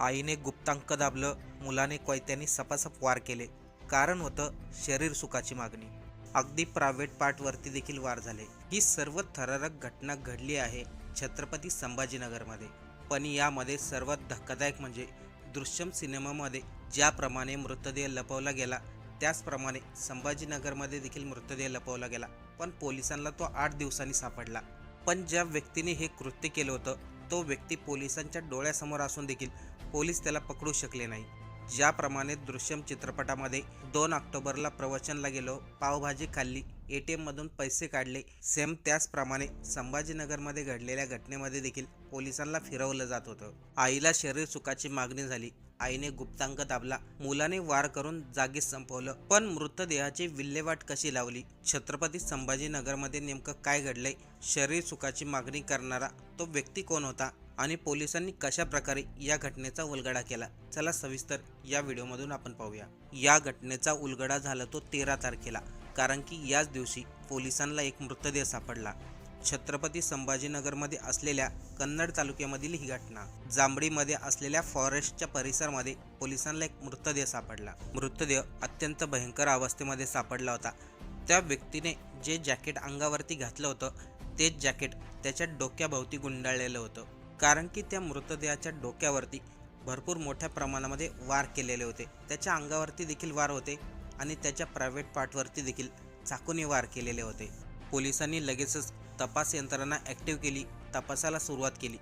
आईने गुप्तांक दाबलं मुलाने कोयत्यानी सपासप वार केले. कारण होतं शरीर सुखाची मागणी. अगदी प्रायव्हेट पार्टवरती देखील वार झाले. ही सर्व थरारक घटना घडली आहे छत्रपती संभाजीनगरमध्ये. पण यामध्ये सर्वात धक्कादायक म्हणजे दृश्यम सिनेमामध्ये ज्याप्रमाणे मृतदेह लपवला गेला त्याचप्रमाणे संभाजीनगरमध्ये देखील मृतदेह लपवला गेला. पण पोलिसांना तो आठ दिवसांनी सापडला. पण ज्या व्यक्तीने हे कृत्य केलं होतं तो व्यक्ती पोलिसांच्या डोळ्यासमोर असून देखील पोलीस त्याला पकडू शकले नाही. ज्याप्रमाणे दृश्यम चित्रपटामध्ये दोन ऑक्टोबरला प्रवचनला गेलो पावभाजी खाल्ली ए टी एममधून पैसे काढले. सेम त्याचप्रमाणे संभाजीनगरमध्ये घडलेल्या घटनेमध्ये देखील पोलिसांना फिरवलं जात होतं. आईला शरीर सुखाची मागणी झाली. आईने गुप्तांक दाबला. मुलाने वार करून जागीच संपवलं. पण मृतदेहाची विल्हेवाट कशी लावली? छत्रपती संभाजीनगरमध्ये नेमकं काय घडलंय? शरीर सुखाची मागणी करणारा तो व्यक्ती कोण होता? आणि पोलिसांनी कशा प्रकारे या घटनेचा उलगडा केला? चला सविस्तर या व्हिडिओमधून आपण पाहूया. या घटनेचा उलगडा झाला तो तेरा तारखेला कारण की याच दिवशी पोलिसांना एक मृतदेह सापडला. छत्रपती संभाजीनगरमध्ये असलेल्या कन्नड तालुक्यामधील ही घटना. जांभळीमध्ये असलेल्या फॉरेस्टच्या परिसरामध्ये पोलिसांना एक मृतदेह सापडला. मृतदेह अत्यंत भयंकर अवस्थेमध्ये सापडला होता. त्या व्यक्तीने जे जॅकेट अंगावरती घातलं होतं तेच जॅकेट त्याच्या डोक्याभोवती गुंडाळलेलं होतं. कारण की त्या मृतदेहाच्या डोक्यावरती भरपूर मोठ्या प्रमाणामध्ये वार केलेले होते. त्याच्या अंगावरती देखील वार होते आणि त्याच्या प्रायव्हेट पार्टवरती देखील चाकूने वार केलेले होते. पोलिसांनी लगेचच तपास यंत्रणा ॲक्टिव्ह केली तपासाला सुरुवात केली.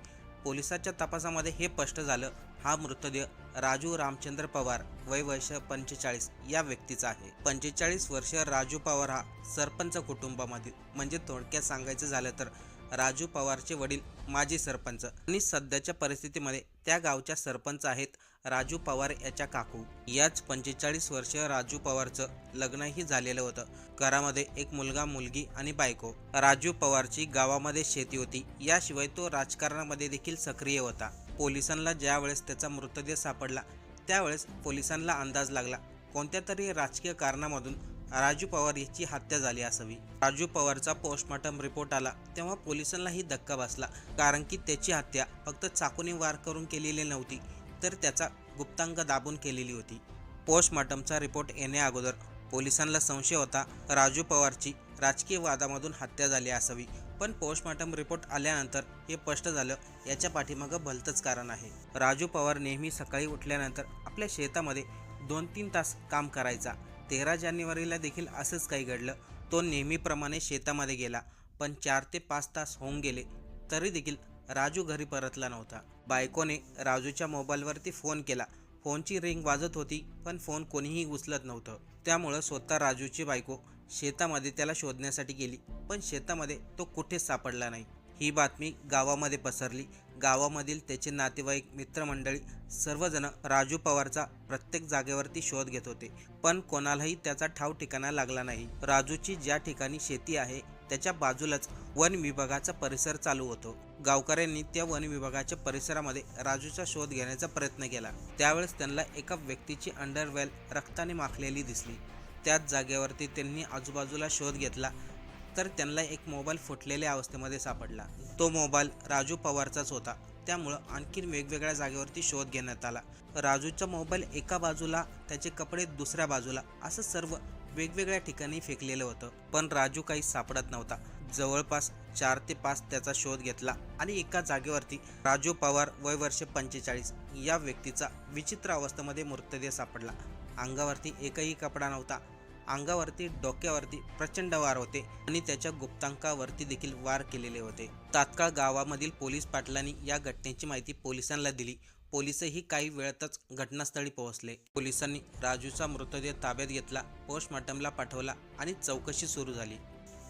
पोलिसाच्या तपासामध्ये हे स्पष्ट झालं हा मृतदेह राजू रामचंद्र पवार वय वर्ष पंचेचाळीस या व्यक्तीचा आहे. पंचेचाळीस वर्ष राजू पवार हा सरपंच कुटुंबामधील म्हणजे थोडक्यात सांगायचं झालं तर राजू पवारचे वडील माजी सरपंच आणि सध्याच्या परिस्थितीमध्ये त्या गावच्या सरपंच आहेत राजू पवार याच्या काकू. याच पंचेचाळीस वर्ष राजू पवारचं लग्नही झालेलं होतं. घरामध्ये एक मुलगा मुलगी आणि बायको. राजू पवारची गावामध्ये शेती होती. याशिवाय तो राजकारणामध्ये देखील सक्रिय होता. पोलिसांना ज्यावेळेस त्याचा मृतदेह सापडला त्यावेळेस पोलिसांना अंदाज लागला. कोणत्या तरी राजकीय कारणामधून राजू पवार याची हत्या झाली असावी. राजू पवारचा पोस्टमॉर्टम रिपोर्ट आला तेव्हा पोलिसांनाही धक्का बसला. कारण की त्याची हत्या फक्त चाकूने वार करून केलेली नव्हती तर त्याचा गुप्तांग दाबून केलेली होती. पोस्टमॉर्टमचा रिपोर्ट येण्या अगोदर पोलिसांना संशय होता राजू पवारची राजकीय वादामधून हत्या झाली असावी. पण पोस्टमॉर्टम रिपोर्ट आल्यानंतर हे स्पष्ट झालं याच्या पाठीमागं भलतंच कारण आहे. राजू पवार नेहमी सकाळी उठल्यानंतर आपल्या शेतामध्ये दोन तीन तास काम करायचा. तेरा जानेवारीला देखील असंच काही घडलं. तो नेहमीप्रमाणे शेतामध्ये गेला पण चार ते पाच तास होऊन गेले तरी देखील राजू घरी परतला नव्हता. बायकोने राजूच्या मोबाईलवरती फोन केला. फोनची रिंग वाजत होती पण फोन कोणीही उचलत नव्हतं. त्यामुळं स्वतः राजूची बायको शेतामध्ये त्याला शोधण्यासाठी गेली पण शेतामध्ये तो कुठेच सापडला नाही. ही बातमी गावामध्ये पसरली. गावामधील त्याचे नातेवाईक मित्रमंडळी सर्वजण राजू पवारचा प्रत्येक जागेवरती शोध घेत होते. पण कोणालाही त्याचा ठाव ठिकाणा लागला नाही. राजूची ज्या ठिकाणी शेती आहे त्याच्या बाजूलाच वन विभागाचा परिसर चालू होतो. गावकऱ्यांनी त्या वन विभागाच्या परिसरामध्ये राजूचा शोध घेण्याचा प्रयत्न केला. त्यावेळेस त्यांना एका व्यक्तीची अंडरवेल रक्ताने माखलेली दिसली. त्याच जागेवरती त्यांनी आजूबाजूला शोध घेतला तर त्यांना एक मोबाईल फुटलेल्या अवस्थेमध्ये सापडला. तो मोबाईल राजू पवारचाच होता. त्यामुळं आणखीन वेगवेगळ्या जागेवरती शोध घेण्यात आला. राजूचा मोबाईल एका बाजूला त्याचे कपडे दुसऱ्या बाजूला असं सर्व वेगवेगळ्या ठिकाणी फेकलेलं होतं. पण राजू काही सापडत नव्हता. जवळपास चार ते पाच त्याचा शोध घेतला आणि एका जागेवरती राजू पवार वय वर्ष पंचेचाळीस या व्यक्तीचा विचित्र अवस्थेमध्ये मृतदेह सापडला. अंगावरती एकही कपडा नव्हता. अंगावरती डोक्यावरती प्रचंड वार होते आणि त्याच्या गुप्तांकावरती देखील वार केलेले होते. तात्काळ गावामधील पोलीस पाटलांनी या घटनेची माहिती पोलिसांना दिली. पोलिसही काही वेळातच घटनास्थळी पोहोचले. पोलिसांनी राजूचा मृतदेह ताब्यात घेतला पोस्टमॉर्टमला पाठवला आणि चौकशी सुरू झाली.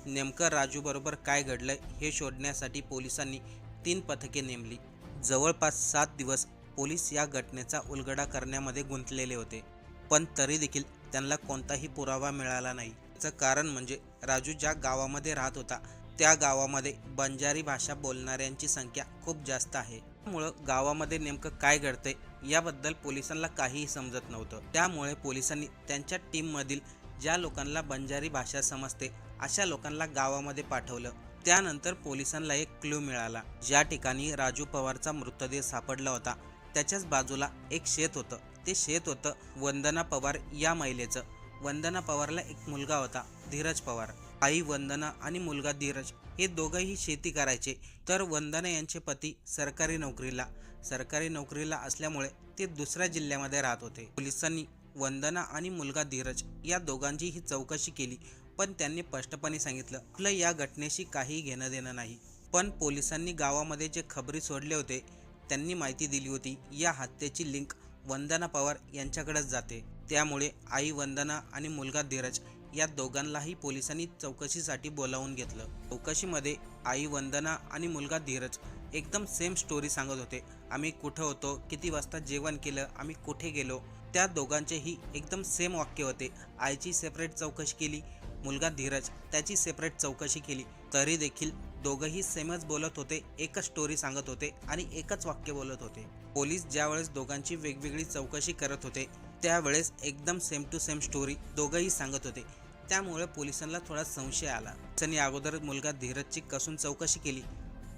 नेमकं राजूबरोबर काय घडलंय हे शोधण्यासाठी पोलिसांनी तीन पथके नेमली. जवळपास सात दिवस पोलीस या घटनेचा उलगडा करण्यामध्ये गुंतलेले होते. पण तरी देखील त्यांना कोणताही पुरावा मिळाला नाही. याचं कारण म्हणजे राजू ज्या गावामध्ये राहत होता त्या गावामध्ये बंजारी भाषा बोलणाऱ्यांची संख्या खूप जास्त आहे. त्यामुळं गावामध्ये नेमकं काय घडतंय याबद्दल पोलिसांना काहीही समजत नव्हतं. त्यामुळे पोलिसांनी त्यांच्या टीममधील ज्या लोकांना बंजारी भाषा समजते अशा लोकांना गावामध्ये पाठवलं. त्यानंतर पोलिसांना एक क्लू मिळाला. ज्या ठिकाणी राजू पवारचा मृतदेह सापडला होता त्याच्याच बाजूला एक शेत होतं. ते शेत होतं वंदना पवार या महिलेचं. वंदना पवारला एक मुलगा होता धीरज पवार. आई वंदना आणि मुलगा धीरज हे दोघंही शेती करायचे. तर वंदना यांचे पती सरकारी नोकरीला. सरकारी नोकरीला असल्यामुळे ते दुसऱ्या जिल्ह्यामध्ये राहत होते. पोलिसांनी वंदना आणि मुलगा धीरज या दोघांचीही चौकशी केली. पण त्यांनी स्पष्टपणे सांगितलं आपलं या घटनेशी काही घेणं देणं नाही. पण पोलिसांनी गावामध्ये जे खबरी सोडले होते त्यांनी माहिती दिली होती. या हत्येची लिंक वंदना पवार यांच्याकडेच जाते. त्यामुळे आई वंदना आणि मुलगा धीरज या दोघांनाही पोलिसांनी चौकशीसाठी बोलावून घेतलं. चौकशीमध्ये आई वंदना आणि मुलगा धीरज एकदम सेम स्टोरी सांगत होते. आम्ही कुठं होतो किती वाजता जेवण केलं आम्ही कुठे गेलो त्या दोघांचेही एकदम सेम वाक्य होते. आईची सेपरेट चौकशी केली मुलगा धीरज त्याची सेपरेट चौकशी केली. तरी देखील दोघंही सेमच बोलत होते एकच स्टोरी सांगत होते आणि एकच वाक्य बोलत होते. पोलीस ज्यावेळेस दोघांची वेगवेगळी चौकशी करत होते त्यावेळेस एकदम सेम टू सेम स्टोरी दोघंही सांगत होते. त्यामुळे पोलिसांना थोडा संशय आला. त्यांनी अगोदर मुलगा धीरजची कसून चौकशी केली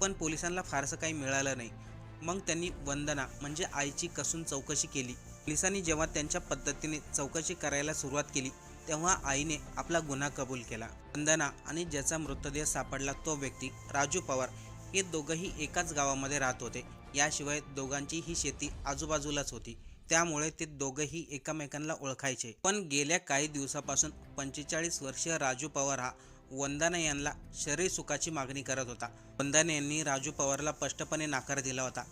पण पोलिसांना फारसं काही मिळालं नाही. मग त्यांनी वंदना म्हणजे आईची कसून चौकशी केली. पोलिसांनी जेव्हा त्यांच्या पद्धतीने चौकशी करायला सुरुवात केली तेव्हा आईने आपला गुन्हा कबूल केला. वंदना आणि ज्याचा मृतदेह सापडला तो व्यक्ती राजू पवार हे दोघंही एकाच गावामध्ये राहत होते. याशिवाय दोघांची ही शेती आजूबाजूलाच होती. त्यामुळे ते दोघंही एकमेकांना ओळखायचे. पण गेल्या काही दिवसापासून पंचेचाळीस वर्षीय राजू पवार हा वंदना यांना शरीर सुखाची मागणी करत होता. वंदना यांनी राजू पवारला स्पष्टपणे नाकार दिला होता.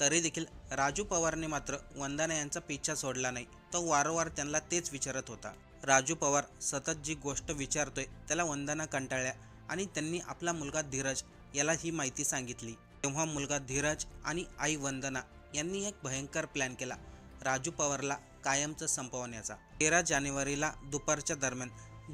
तरी देखील राजू पवारने मात्र वंदना यांचा पिच्छा सोडला नाही. तो वारंवार त्यांना तेच विचारत होता. राजू पवार सतत जी गोष्ट विचारतोय त्याला वंदना कंटाळल्या आणि त्यांनी आपला मुलगा धीरज याला ही माहिती सांगितली. तेव्हा मुलगा धीरज आणि आई वंदना यांनी एक भयंकर प्लॅन केला. राजू पवारला कायमचं संपवण्याचा. तेरा जानेवारीला दुपारच्या दरम्यान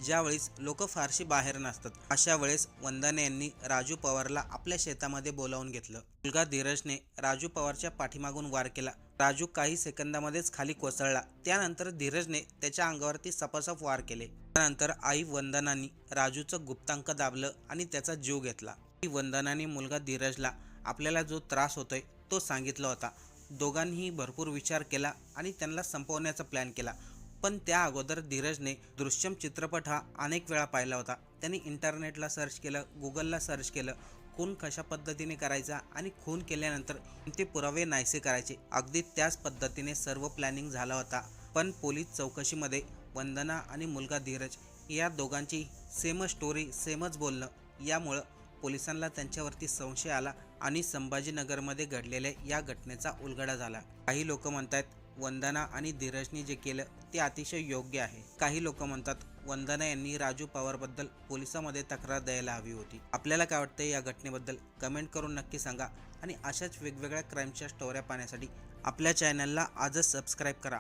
ज्यावेळेस लोक फारशी बाहेर नसतात अशा वेळेस वंदना यांनी राजू पवारला आपल्या शेतामध्ये बोलावून घेतलं. मुलगा धीरजने राजू पवारच्या पाठीमागून वार केला. राजू काही सेकंदामध्येच खाली कोसळला. त्यानंतर धीरजने त्याच्या अंगावरती सपासप वार केले. त्यानंतर आई वंदनानी राजूचं गुप्तांक दाबलं आणि त्याचा जीव घेतला. आई वंदनाने मुलगा धीरजला आपल्याला जो त्रास होतोय तो सांगितला होता. दोघांनीही भरपूर विचार केला आणि त्यांना संपवण्याचा प्लॅन केला. पण त्या अगोदर धीरजने दृश्यम चित्रपट हा अनेक वेळा पाहिला होता. त्यांनी इंटरनेटला सर्च केलं गुगलला सर्च केलं खून कशा पद्धतीने करायचा आणि खून केल्यानंतर ते पुरावे नाहीसे करायचे? अगदी त्याच पद्धतीने सर्व प्लॅनिंग झाला होता. पण पोलीस चौकशीमध्ये वंदना आणि मुलगा धीरज या दोघांची सेम स्टोरी सेमच बोलणं. यामुळं पोलिसांना त्यांच्यावरती संशय आला आणि संभाजीनगरमध्ये घडलेल्या या घटनेचा उलगडा झाला. काही लोक म्हणतात वंदना आणि धीरजनी जे केलं ते अतिशय योग्य आहे. काही लोक म्हणतात वंदना यांनी राजू पवारबद्दल पोलिसांमध्ये तक्रार द्यायला हवी होती. आपल्याला काय वाटतं या घटनेबद्दल कमेंट करून नक्की सांगा आणि अशाच वेगवेगळ्या क्राईमच्या स्टोऱ्या पाहण्यासाठी आपल्या चॅनलला आजच सबस्क्राईब करा.